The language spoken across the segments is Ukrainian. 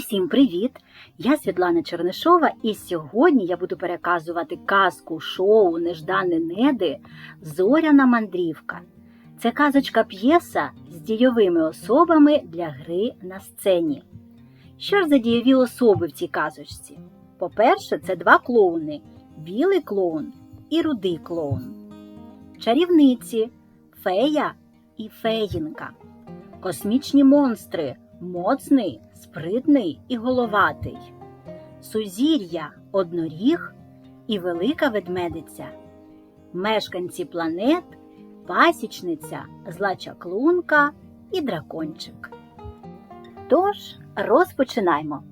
Усім привіт! Я Світлана Чернишова, і сьогодні я буду переказувати казку шоу Неждане Неди Зоряна мандрівка. Це казочка п'єса з дійовими особами для гри на сцені. Що ж за дійові особи в цій казочці? По-перше, це два клоуни білий клоун і рудий клоун. Чарівниці фея і феїнка. Космічні монстри моцний, спритний і головатий, сузір'я одноріг і велика ведмедиця, мешканці планет, пасічниця, зла чаклунка і дракончик. Тож розпочинаємо.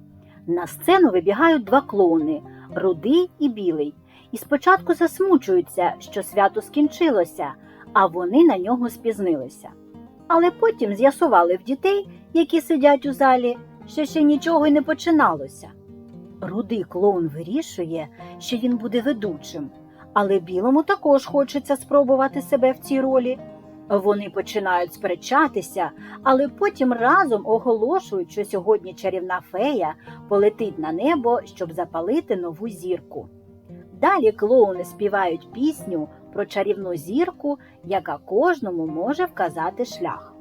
На сцену вибігають два клоуни рудий і білий, і спочатку засмучуються, що свято скінчилося, а вони на нього спізнилися. Але потім з'ясували в дітей, які сидять у залі, що ще нічого й не починалося. Рудий клоун вирішує, що він буде ведучим, але білому також хочеться спробувати себе в цій ролі. Вони починають сперечатися, але потім разом оголошують, що сьогодні чарівна фея полетить на небо, щоб запалити нову зірку. Далі клоуни співають пісню про чарівну зірку, яка кожному може вказати шлях.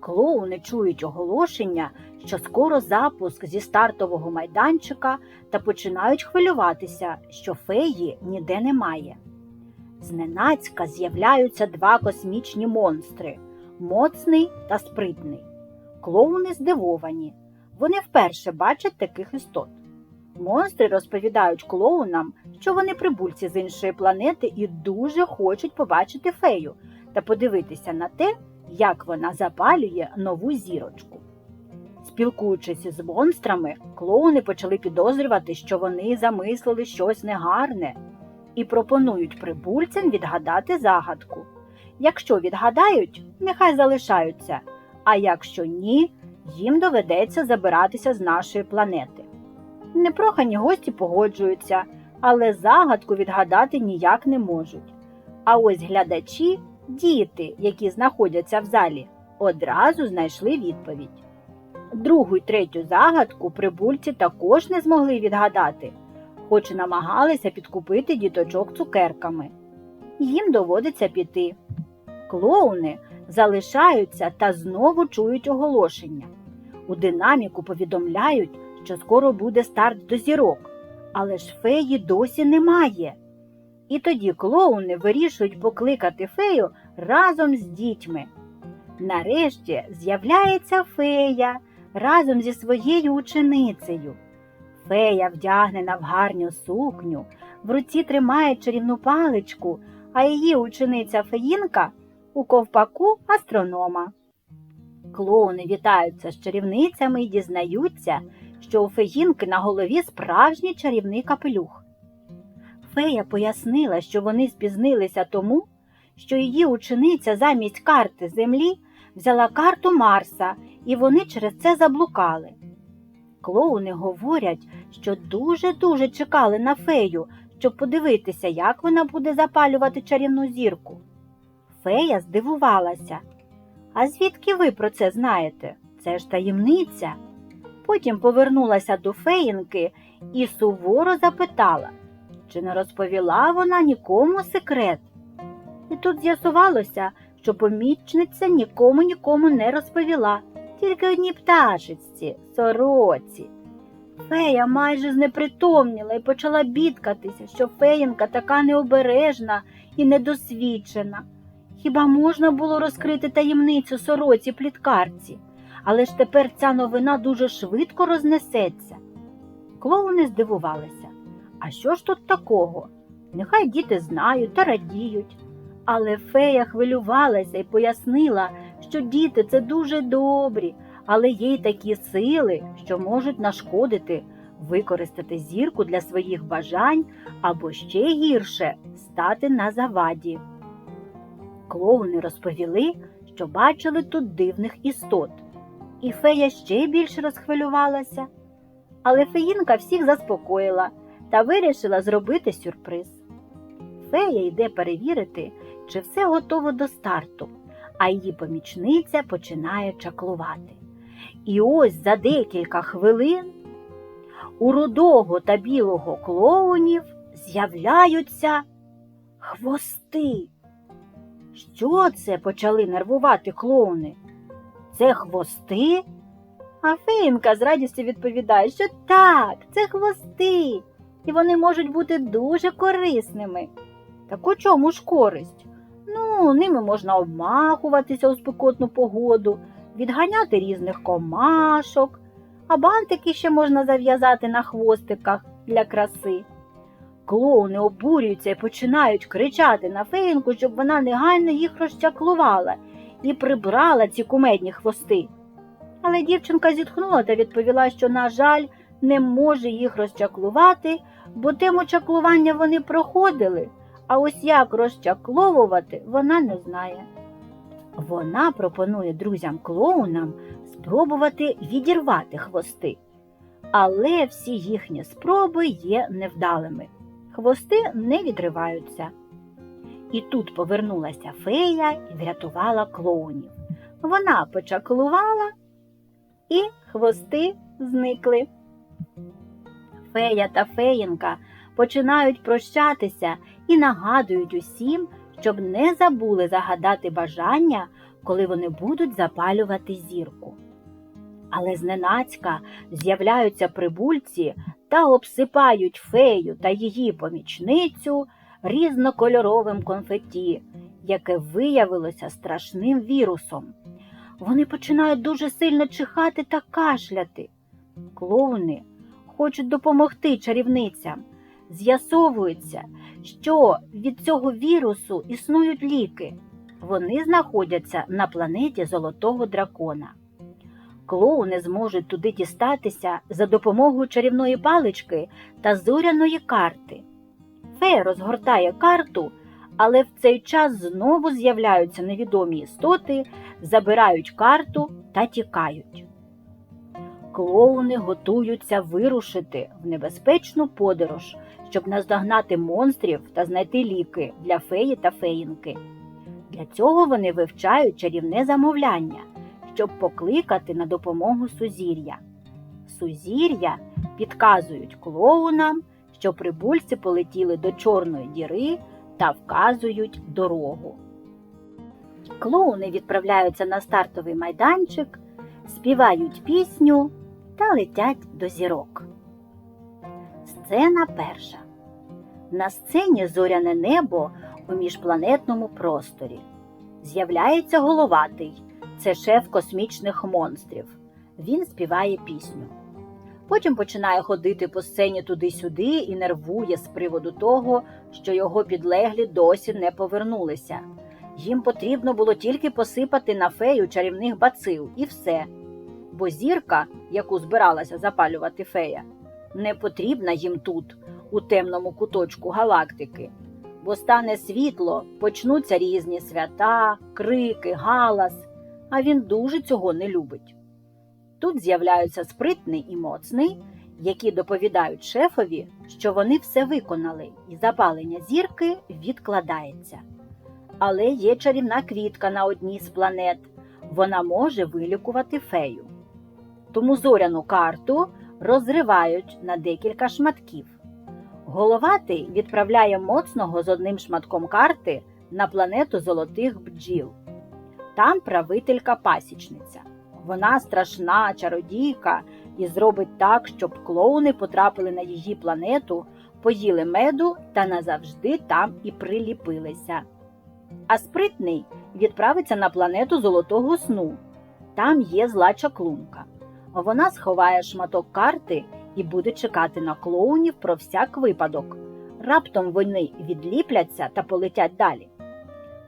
Клоуни чують оголошення, що скоро запуск зі стартового майданчика та починають хвилюватися, що феї ніде немає. Зненацька з'являються два космічні монстри моцний та спритний. Клоуни здивовані. Вони вперше бачать таких істот. Монстри розповідають клоунам, що вони прибульці з іншої планети і дуже хочуть побачити фею та подивитися на те, як вона запалює нову зірочку. Спілкуючись з монстрами, клоуни почали підозрювати, що вони замислили щось негарне і пропонують прибульцям відгадати загадку. Якщо відгадають, нехай залишаються, а якщо ні, їм доведеться забиратися з нашої планети. Непрохані гості погоджуються, але загадку відгадати ніяк не можуть. А ось глядачі, діти, які знаходяться в залі, одразу знайшли відповідь. Другу й третю загадку прибульці також не змогли відгадати, хоч і намагалися підкупити діточок цукерками. Їм доводиться піти. Клоуни залишаються та знову чують оголошення. У динаміку повідомляють, що скоро буде старт до зірок, але ж феї досі немає. І тоді клоуни вирішують покликати фею разом з дітьми. Нарешті з'являється фея разом зі своєю ученицею. Фея вдягнена в гарню сукню, в руці тримає чарівну паличку, а її учениця феїнка у ковпаку астронома. Клоуни вітаються з чарівницями і дізнаються, що у феїнки на голові справжній чарівний капелюх. Фея пояснила, що вони спізнилися тому, що її учениця замість карти Землі взяла карту Марса, і вони через це заблукали. Клоуни говорять, що дуже-дуже чекали на фею, щоб подивитися, як вона буде запалювати чарівну зірку. Фея здивувалася. А звідки ви про це знаєте? Це ж таємниця. Потім повернулася до феїнки і суворо запитала, чи не розповіла вона нікому секрет. І тут з'ясувалося, що помічниця нікому нікому не розповіла, тільки одній пташечці, сороці. Фея майже знепритомніла і почала бідкатися, що феїнка така необережна і недосвідчена. Хіба можна було розкрити таємницю сороці пліткарці? Але ж тепер ця новина дуже швидко рознесеться. Клоуни здивувалися. А що ж тут такого? Нехай діти знають та радіють. Але фея хвилювалася і пояснила, що діти це дуже добрі, але є й такі сили, що можуть нашкодити, використати зірку для своїх бажань або ще гірше стати на заваді. Клоуни розповіли, що бачили тут дивних істот, і фея ще більше розхвилювалася. Але феїнка всіх заспокоїла та вирішила зробити сюрприз. Фея йде перевірити, чи все готово до старту, а її помічниця починає чаклувати. І ось за декілька хвилин у рудого та білого клоунів з'являються хвости. Що це почали нервувати клоуни? Це хвости? А феїнка з радістю відповідає, що так, це хвости, і вони можуть бути дуже корисними. Так у чому ж користь? Ну, ними можна обмахуватися у спекотну погоду, відганяти різних комашок, а бантики ще можна зав'язати на хвостиках для краси. Клоуни обурюються і починають кричати на феїнку, щоб вона негайно їх розчаклувала і прибрала ці кумедні хвости. Але дівчинка зітхнула та відповіла, що, на жаль, не може їх розчаклувати, бо тему чаклування вони проходили, а ось як розчакловувати вона не знає. Вона пропонує друзям-клоунам спробувати відірвати хвости, але всі їхні спроби є невдалими. Хвости не відриваються. І тут повернулася фея і врятувала клоунів. Вона почаклувала, і хвости зникли. Фея та феїнка починають прощатися і нагадують усім, щоб не забули загадати бажання, коли вони будуть запалювати зірку. Але зненацька з'являються прибульці та обсипають фею та її помічницю різнокольоровим конфетті, яке виявилося страшним вірусом. Вони починають дуже сильно чихати та кашляти. Клоуни хочуть допомогти чарівницям. З'ясовується, що від цього вірусу існують ліки. Вони знаходяться на планеті Золотого дракона. Клоуни зможуть туди дістатися за допомогою чарівної палички та зоряної карти. Фея розгортає карту, але в цей час знову з'являються невідомі істоти, забирають карту та тікають. Клоуни готуються вирушити в небезпечну подорож, щоб наздогнати монстрів та знайти ліки для феї та феїнки. Для цього вони вивчають чарівне замовляння, щоб покликати на допомогу сузір'я. Сузір'я підказують клоунам, що прибульці полетіли до Чорної діри та вказують дорогу. Клоуни відправляються на стартовий майданчик, співають пісню та летять до зірок. Сцена перша. На сцені зоряне небо у міжпланетному просторі. З'являється головатий, це шеф космічних монстрів. Він співає пісню. Потім починає ходити по сцені туди-сюди і нервує з приводу того, що його підлеглі досі не повернулися. Їм потрібно було тільки посипати на фею чарівних бацил і все. Бо зірка, яку збиралася запалювати фея, не потрібна їм тут, у темному куточку галактики, бо стане світло, почнуться різні свята, крики, галас, а він дуже цього не любить. Тут з'являються спритний і моцний, які доповідають шефові, що вони все виконали, і запалення зірки відкладається. Але є чарівна квітка на одній з планет, вона може вилікувати фею. Тому зоряну карту розривають на декілька шматків. Головатий відправляє моцного з одним шматком карти на планету золотих бджіл. Там правителька пасічниця. Вона страшна чародійка і зробить так, щоб клоуни потрапили на її планету, поїли меду та назавжди там і приліпилися. А спритний відправиться на планету Золотого Сну. Там є зла чаклунка. Вона сховає шматок карти і буде чекати на клоунів про всяк випадок. Раптом вони відліпляться та полетять далі.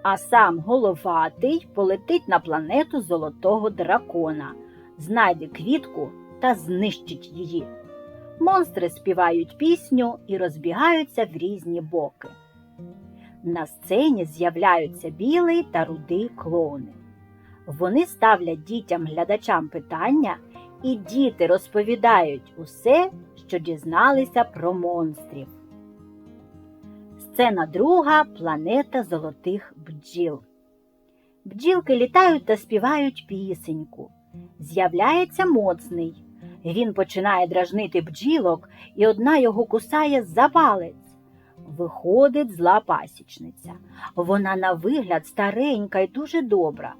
А сам головатий полетить на планету Золотого дракона, знайде квітку та знищить її. Монстри співають пісню і розбігаються в різні боки. На сцені з'являються білий та рудий клоуни. Вони ставлять дітям-глядачам питання, і діти розповідають усе, що дізналися про монстрів. Сцена друга планета золотих бджіл. Бджілки літають та співають пісеньку. З'являється моцний. Він починає дражнити бджілок, і одна його кусає за палець. Виходить зла пасічниця. Вона на вигляд старенька і дуже добра.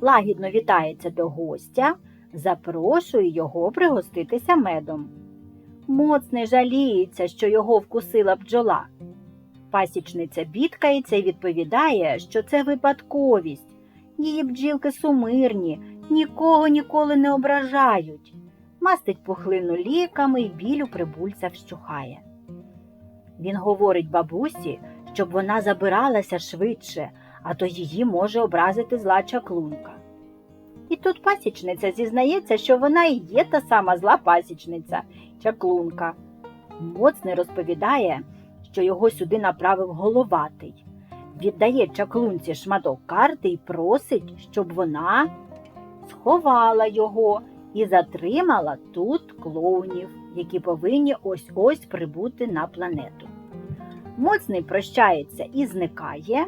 Лагідно вітається до гостя, запрошує його пригоститися медом. Моцний жаліється, що його вкусила бджола. Пасічниця бідкається і відповідає, що це випадковість. Її бджілки сумирні, нікого ніколи не ображають. Мастить пухлину ліками і біль у прибульця вщухає. Він говорить бабусі, щоб вона забиралася швидше, а то її може образити зла чаклунка. І тут пасічниця зізнається, що вона і є та сама зла пасічниця, чаклунка. Моцний розповідає, що його сюди направив головатий. Віддає чаклунці шматок карти і просить, щоб вона сховала його і затримала тут клоунів, які повинні ось ось прибути на планету. Моцний прощається і зникає,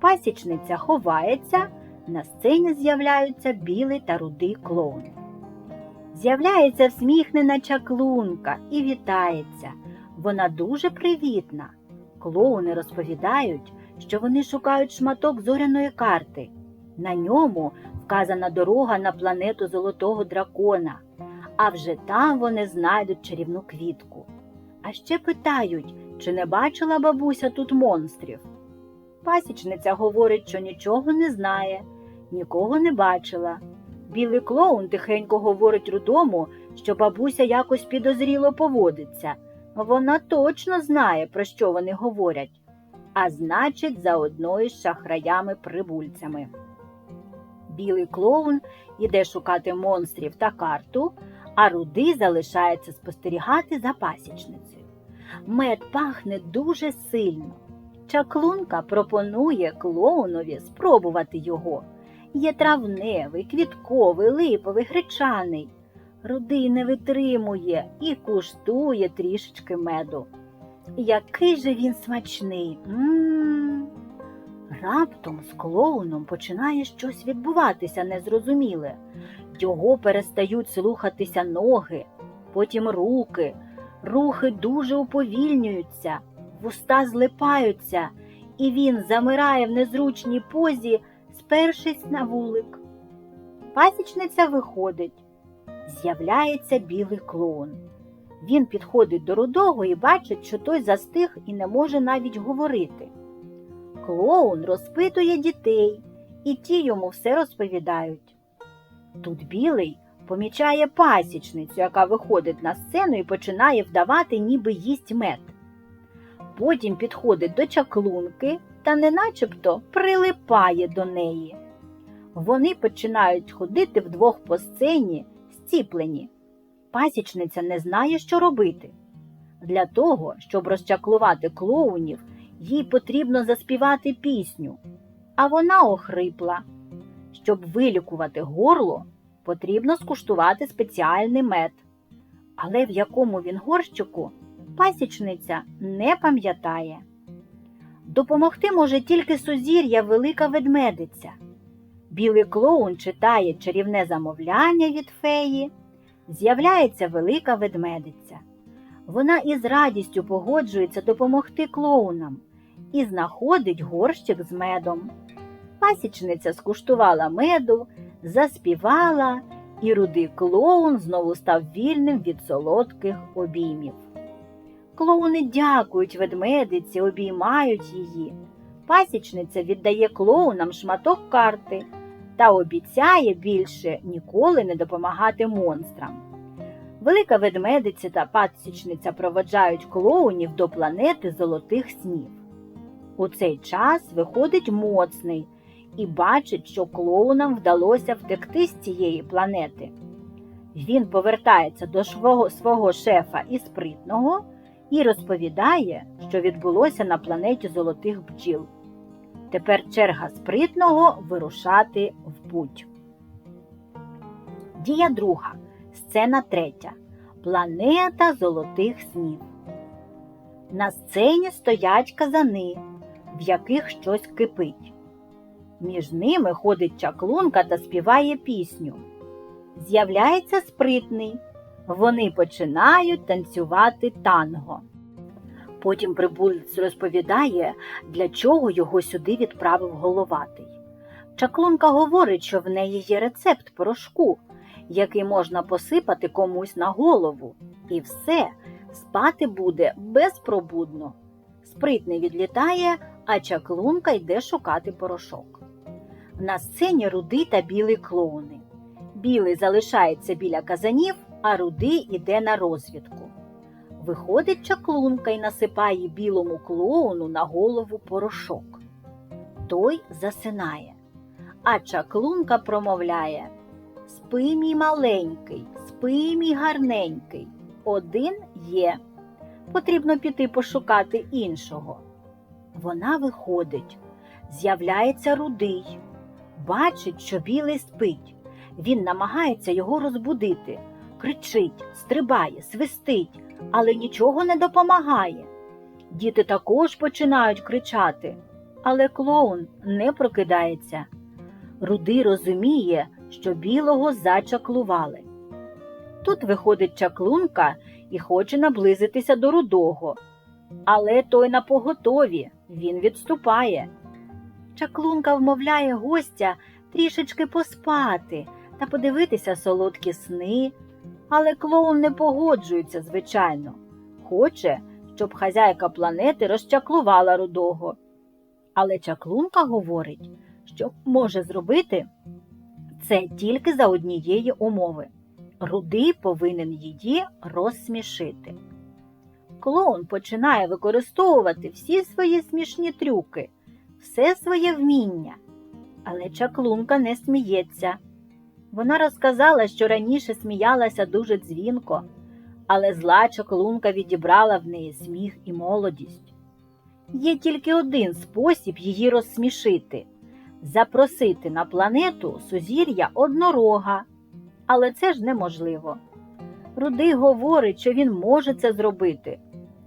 пасічниця ховається, на сцені з'являються білий та рудий клоун. З'являється всміхнена чаклунка і вітається. Вона дуже привітна. Клоуни розповідають, що вони шукають шматок зоряної карти. На ньому вказана дорога на планету Золотого дракона, а вже там вони знайдуть чарівну квітку. А ще питають, чи не бачила бабуся тут монстрів. Пасічниця говорить, що нічого не знає, нікого не бачила. Білий клоун тихенько говорить рудому, що бабуся якось підозріло поводиться. Вона точно знає, про що вони говорять, а значить, заодно із шахраями-прибульцями. Білий клоун іде шукати монстрів та карту, а рудий залишається спостерігати за пасічницею. Мед пахне дуже сильно. Чаклунка пропонує клоунові спробувати його. Є травневий, квітковий, липовий, гречаний. Рудий не витримує і куштує трішечки меду. Який же він смачний. М-м-м. Раптом з клоуном починає щось відбуватися незрозуміле. Його перестають слухатися ноги, потім руки. Рухи дуже уповільнюються, вуста злипаються, і він замирає в незручній позі, спершись на вулик. Пасічниця виходить. З'являється білий клоун. Він підходить до рудого і бачить, що той застиг і не може навіть говорити. Клоун розпитує дітей, і ті йому все розповідають. Тут білий помічає пасічницю, яка виходить на сцену і починає вдавати, ніби їсть мед. Потім підходить до чаклунки та не начебто прилипає до неї. Вони починають ходити вдвох по сцені, зціплені. Пасічниця не знає, що робити. Для того, щоб розчаклувати клоунів, їй потрібно заспівати пісню, а вона охрипла. Щоб вилікувати горло, потрібно скуштувати спеціальний мед. Але в якому він горщику пасічниця не пам'ятає. Допомогти може тільки сузір'я велика ведмедиця. Білий клоун читає чарівне замовляння від феї. З'являється велика ведмедиця. Вона із радістю погоджується допомогти клоунам і знаходить горщик з медом. Пасічниця скуштувала меду, заспівала, і рудий клоун знову став вільним від солодких обіймів. Клоуни дякують ведмедиці, обіймають її. Пасічниця віддає клоунам шматок карти та обіцяє більше ніколи не допомагати монстрам. Велика ведмедиця та пасічниця проводжають клоунів до планети золотих снів. У цей час виходить моцний і бачить, що клоунам вдалося втекти з цієї планети. Він повертається до свого, шефа і спритного і розповідає, що відбулося на планеті золотих бджіл. Тепер черга спритного вирушати в путь. Дія друга. Сцена третя. Планета золотих снів. На сцені стоять казани, в яких щось кипить. Між ними ходить чаклунка та співає пісню. З'являється спритний. Вони починають танцювати танго. Потім прибулець розповідає, для чого його сюди відправив головатий. Чаклунка говорить, що в неї є рецепт порошку, який можна посипати комусь на голову, і все, спати буде безпробудно. Спритний відлітає, а чаклунка йде шукати порошок. На сцені рудий та білий клоуни. Білий залишається біля казанів, а рудий іде на розвідку. Виходить чаклунка і насипає білому клоуну на голову порошок. Той засинає, а чаклунка промовляє Спи, мій маленький, спи, мій гарненький. Один є. Потрібно піти пошукати іншого. Вона виходить, з'являється рудий, бачить, що білий спить. Він намагається його розбудити, кричить, стрибає, свистить, але нічого не допомагає. Діти також починають кричати, але клоун не прокидається. Рудий розуміє, що білого зачаклували. Тут виходить чаклунка і хоче наблизитися до рудого. Але той на поготові, він відступає. Чаклунка вмовляє гостя трішечки поспати та подивитися солодкі сни, але клоун не погоджується, звичайно. Хоче, щоб хазяйка планети розчаклувала рудого. Але чаклунка говорить, що може зробити це тільки за однієї умови. Рудий повинен її розсмішити. Клоун починає використовувати всі свої смішні трюки, все своє вміння. Але чаклунка не сміється. Вона розказала, що раніше сміялася дуже дзвінко, але зла чаклунка відібрала в неї сміх і молодість. Є тільки один спосіб її розсмішити запросити на планету сузір'я однорога, але це ж неможливо. Рудий говорить, що він може це зробити,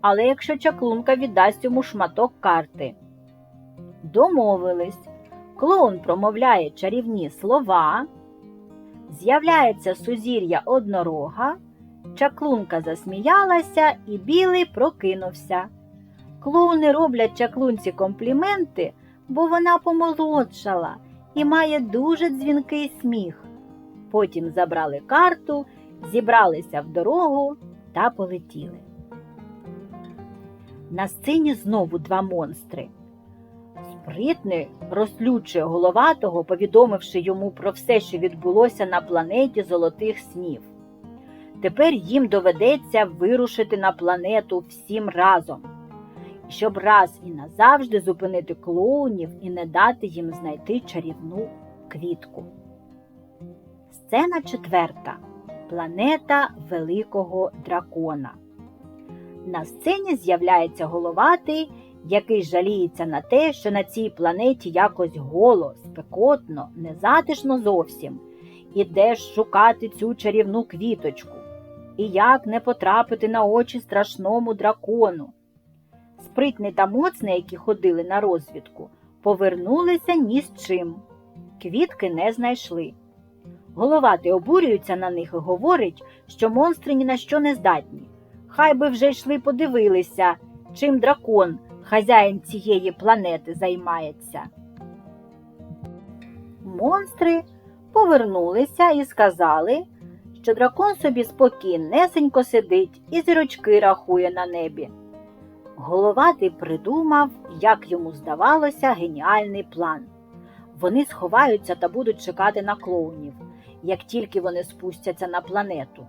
але якщо чаклунка віддасть йому шматок карти. Домовились, клоун промовляє чарівні слова, з'являється сузір'я однорога, чаклунка засміялася і білий прокинувся. Клоуни роблять чаклунці компліменти, бо вона помолодшала і має дуже дзвінкий сміх. Потім забрали карту, зібралися в дорогу та полетіли. На сцені знову два монстри. Спритний розлючує головатого, повідомивши йому про все, що відбулося на планеті золотих снів. Тепер їм доведеться вирушити на планету всім разом, щоб раз і назавжди зупинити клоунів і не дати їм знайти чарівну квітку. Сцена четверта. Планета Великого Дракона. На сцені з'являється головатий, який жаліється на те, що на цій планеті якось голо, спекотно, незатишно зовсім. Ідеш шукати цю чарівну квіточку. І як не потрапити на очі страшному дракону. Спритний та моцний, які ходили на розвідку, повернулися ні з чим. Квітки не знайшли. Головатий обурюється на них і говорить, що монстри ні на що не здатні. Хай би вже йшли подивилися, чим дракон, хазяїн цієї планети, займається. Монстри повернулися і сказали, що дракон собі спокійнесенько сидить і зірочки рахує на небі. Головатий придумав, як йому здавалося, геніальний план. Вони сховаються та будуть чекати на клоунів, як тільки вони спустяться на планету.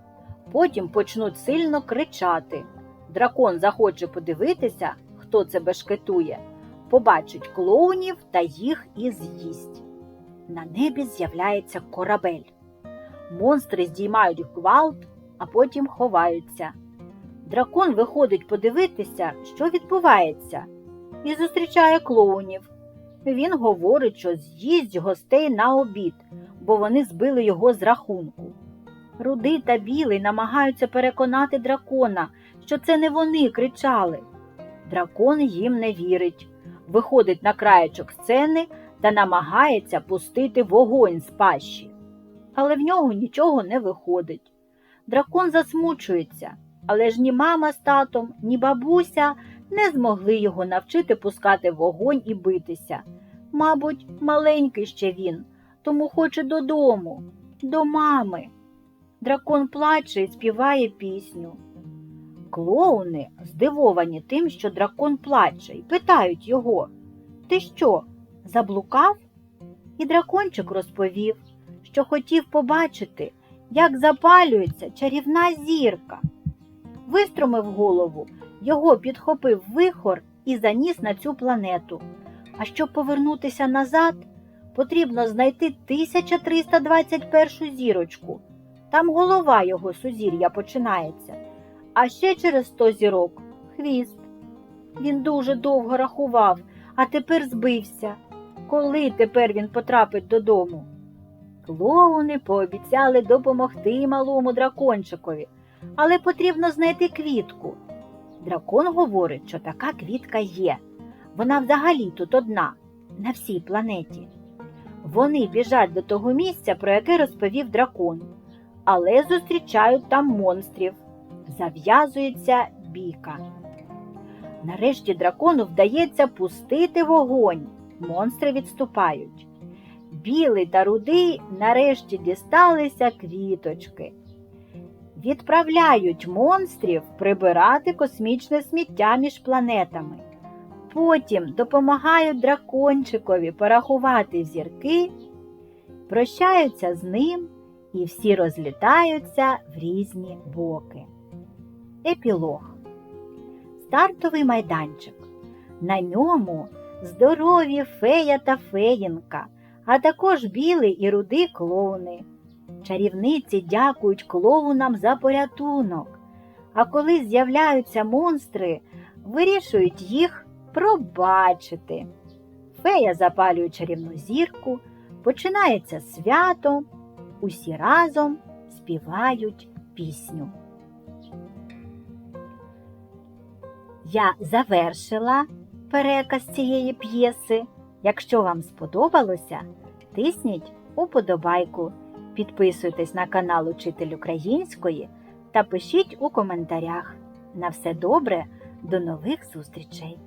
Потім почнуть сильно кричати. Дракон захоче подивитися, хто це бешкетує, побачить клоунів та їх і з'їсть. На небі з'являється корабель. Монстри здіймають гвалт, а потім ховаються. Дракон виходить подивитися, що відбувається, і зустрічає клоунів. Він говорить, що з'їсть гостей на обід, бо вони збили його з рахунку. Рудий та білий намагаються переконати дракона, що це не вони кричали. Дракон їм не вірить, виходить на краєчок сцени та намагається пустити вогонь з пащі. Але в нього нічого не виходить. Дракон засмучується, але ж ні мама з татом, ні бабуся не змогли його навчити пускати вогонь і битися. Мабуть, маленький ще він, тому хоче додому, до мами. Дракон плаче і співає пісню. Клоуни здивовані тим, що дракон плаче, і питають його Ти що, заблукав? І дракончик розповів, що хотів побачити, як запалюється чарівна зірка. Вистромив голову, його підхопив вихор і заніс на цю планету. А щоб повернутися назад, потрібно знайти 1321 зірочку. Там голова його сузір'я починається, а ще через 100 зірок хвіст. Він дуже довго рахував, а тепер збився. Коли тепер він потрапить додому? Клоуни пообіцяли допомогти малому дракончикові, але потрібно знайти квітку. Дракон говорить, що така квітка є. Вона взагалі тут одна, на всій планеті. Вони біжать до того місця, про яке розповів дракон, але зустрічають там монстрів. Зав'язується бійка. Нарешті дракону вдається пустити вогонь. Монстри відступають. Білий та рудий нарешті дісталися квіточки. Відправляють монстрів прибирати космічне сміття між планетами. Потім допомагають дракончикові порахувати зірки, прощаються з ним і всі розлітаються в різні боки. Епілог. Стартовий майданчик. На ньому здорові фея та феїнка, а також білий і рудий клоуни. Чарівниці дякують клоунам за порятунок, а коли з'являються монстри, вирішують їх пробачити. Фея запалює чарівну зірку, починається свято, усі разом співають пісню. Я завершила переказ цієї п'єси. Якщо вам сподобалося, тисніть уподобайку, підписуйтесь на канал Учитель Української та пишіть у коментарях. На все добре, до нових зустрічей!